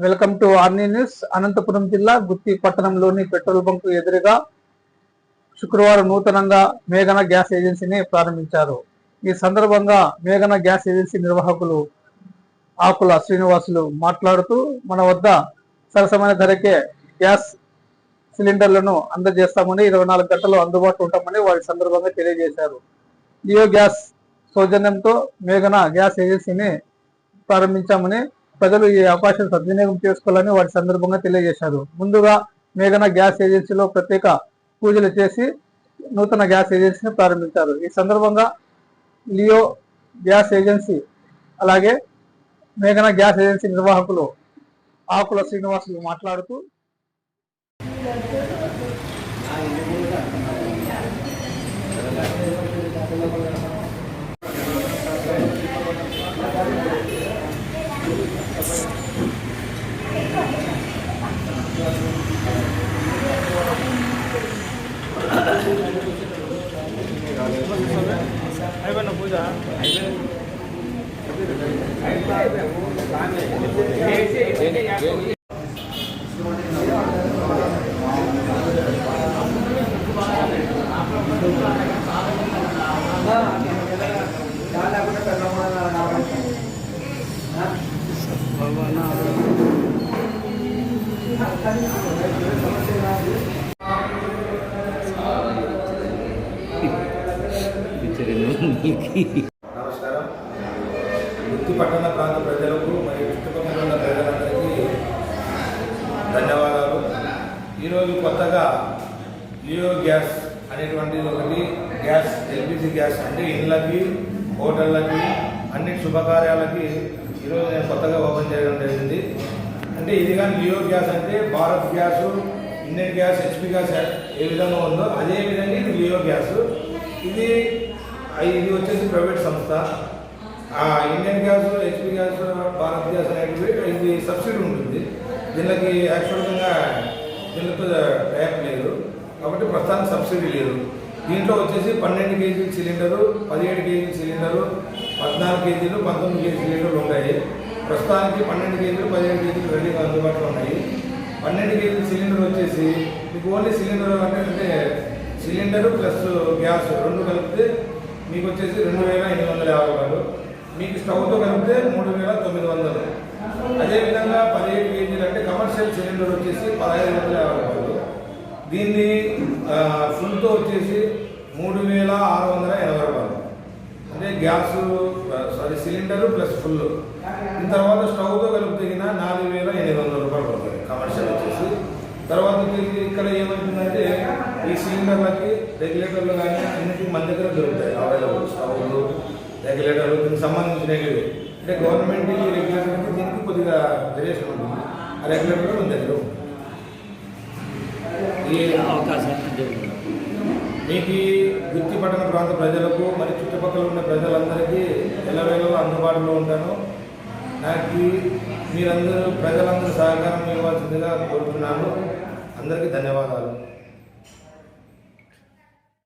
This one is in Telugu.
వెల్కమ్ టు ఆర్నీ న్యూస్. అనంతపురం జిల్లా గుత్తి పట్టణంలోని పెట్రోల్ బంకు ఎదురుగా శుక్రవారం నూతనంగా మేఘన గ్యాస్ ఏజెన్సీని ప్రారంభించారు. ఈ సందర్భంగా మేఘన గ్యాస్ ఏజెన్సీ నిర్వాహకులు ఆకుల శ్రీనివాసులు మాట్లాడుతూ మన వద్ద సరసమైన ధరకే గ్యాస్ సిలిండర్లను అందజేస్తామని ఇరవై నాలుగు గంటలు అందుబాటులో ఉంటామని వారి సందర్భంగా తెలియజేశారు. లియో గ్యాస్ సౌజన్యంతో మేఘన గ్యాస్ ఏజెన్సీని ప్రారంభించామని ప్రజలు ఈ అవకాశం సద్వినియోగం చేసుకోవాలని వారి సందర్భంగా తెలియజేశారు. ముందుగా మేఘన గ్యాస్ ఏజెన్సీలో ప్రత్యేక పూజలు చేసి నూతన గ్యాస్ ఏజెన్సీని ప్రారంభించారు. ఈ సందర్భంగా లియో గ్యాస్ ఏజెన్సీ అలాగే మేఘన గ్యాస్ ఏజెన్సీ నిర్వాహకులు ఆకుల శ్రీనివాసులు మాట్లాడుతూ అయిపోయిన పూజ అయిపోయింది Baba na నమస్కారం. వృత్తి పట్టణ ప్రాంత ప్రజలకు మరియు చుట్టుపక్కల ఉన్న ప్రజలందరికీ ధన్యవాదాలు. ఈరోజు కొత్తగా లియో గ్యాస్ అనేటువంటిది ఒకటి గ్యాస్ ఎల్పిజి గ్యాస్ అంటే ఇళ్ళకి హోటళ్ళకి అన్ని శుభకార్యాలకి ఈరోజు నేను కొత్తగా ఓపెన్ చేయడం జరిగింది. అంటే ఇది కానీ లియో గ్యాస్ అంటే Bharat gas Indian gas HP gas ఏ విధంగా ఉందో అదే విధంగా ఇది లియో గ్యాస్. ఇది ఇది వచ్చేసి ప్రైవేట్ సంస్థ. ఆ Indian gas HP gas Bharat gas అనేటివి ఇది సబ్సిడీ ఉంటుంది. దీనికి యాక్చువల్గా దీనితో ట్యాప్ లేదు. కాబట్టి ప్రస్తుతానికి సబ్సిడీ లేదు. దీంట్లో వచ్చేసి పన్నెండు కేజీల సిలిండరు పదిహేడు కేజీల సిలిండరు పద్నాలుగు కేజీలు పంతొమ్మిది కేజీ సిలిండర్లు ఉంటాయి. ప్రస్తుతానికి పన్నెండు కేజీలు పదిహేడు కేజీలు రెడీగా అందుబాటులో ఉన్నాయి. పన్నెండు కేజీలు సిలిండర్ వచ్చేసి మీకు ఓన్లీ సిలిండర్ అంటే సిలిండర్ ప్లస్ గ్యాస్ రెండు కలిపితే మీకు వచ్చేసి రెండు వేల ఎనిమిది వందల యాభై రూపాయలు. మీకు స్టవ్తో కలిపితే మూడు వేల తొమ్మిది వందలు. అదేవిధంగా పదిహేడు కేజీలు అంటే కమర్షియల్ సిలిండర్ వచ్చేసి పదహైదు వందల యాభై రూపాయలు. దీన్ని ఫుల్తో వచ్చేసి మూడు వేల ఆరు వందల ఎనభై రూపాయలు. అంటే గ్యాస్ సిలిండర్ ప్లస్ ఫుల్. దీని తర్వాత స్టవ్తో కలిపి తగిన నాలుగు వేల ఎనిమిది వందల రూపాయలు పడుతుంది. కమర్షియల్ వచ్చేసి. తర్వాత ఇక్కడ ఏమవుతుందంటే ఈ సిలిండర్లకి రెగ్యులేటర్లు కానీ అన్నిటికీ మన దగ్గర దొరుకుతాయి. అవైలబుల్ స్టవ్లు రెగ్యులేటర్లు దీనికి సంబంధించినవి అంటే గవర్నమెంట్ ఈ రెగ్యులేటర్కి దీనికి కొద్దిగా వేరియేషన్ ఉంటుంది. ఆ రెగ్యులేటర్ మన దగ్గర ఉంటుంది. ఈ మీకు ఈ గుత్తి పట్టణ ప్రాంత ప్రజలకు మరి చుట్టుపక్కల ఉన్న ప్రజలందరికీ ఎల్లవేళలో అందుబాటులో ఉంటాను. నాకు మీరందరూ ప్రజలందరూ సహకారం ఇవ్వాల్సిందిగా కోరుతున్నాను. అందరికీ ధన్యవాదాలు.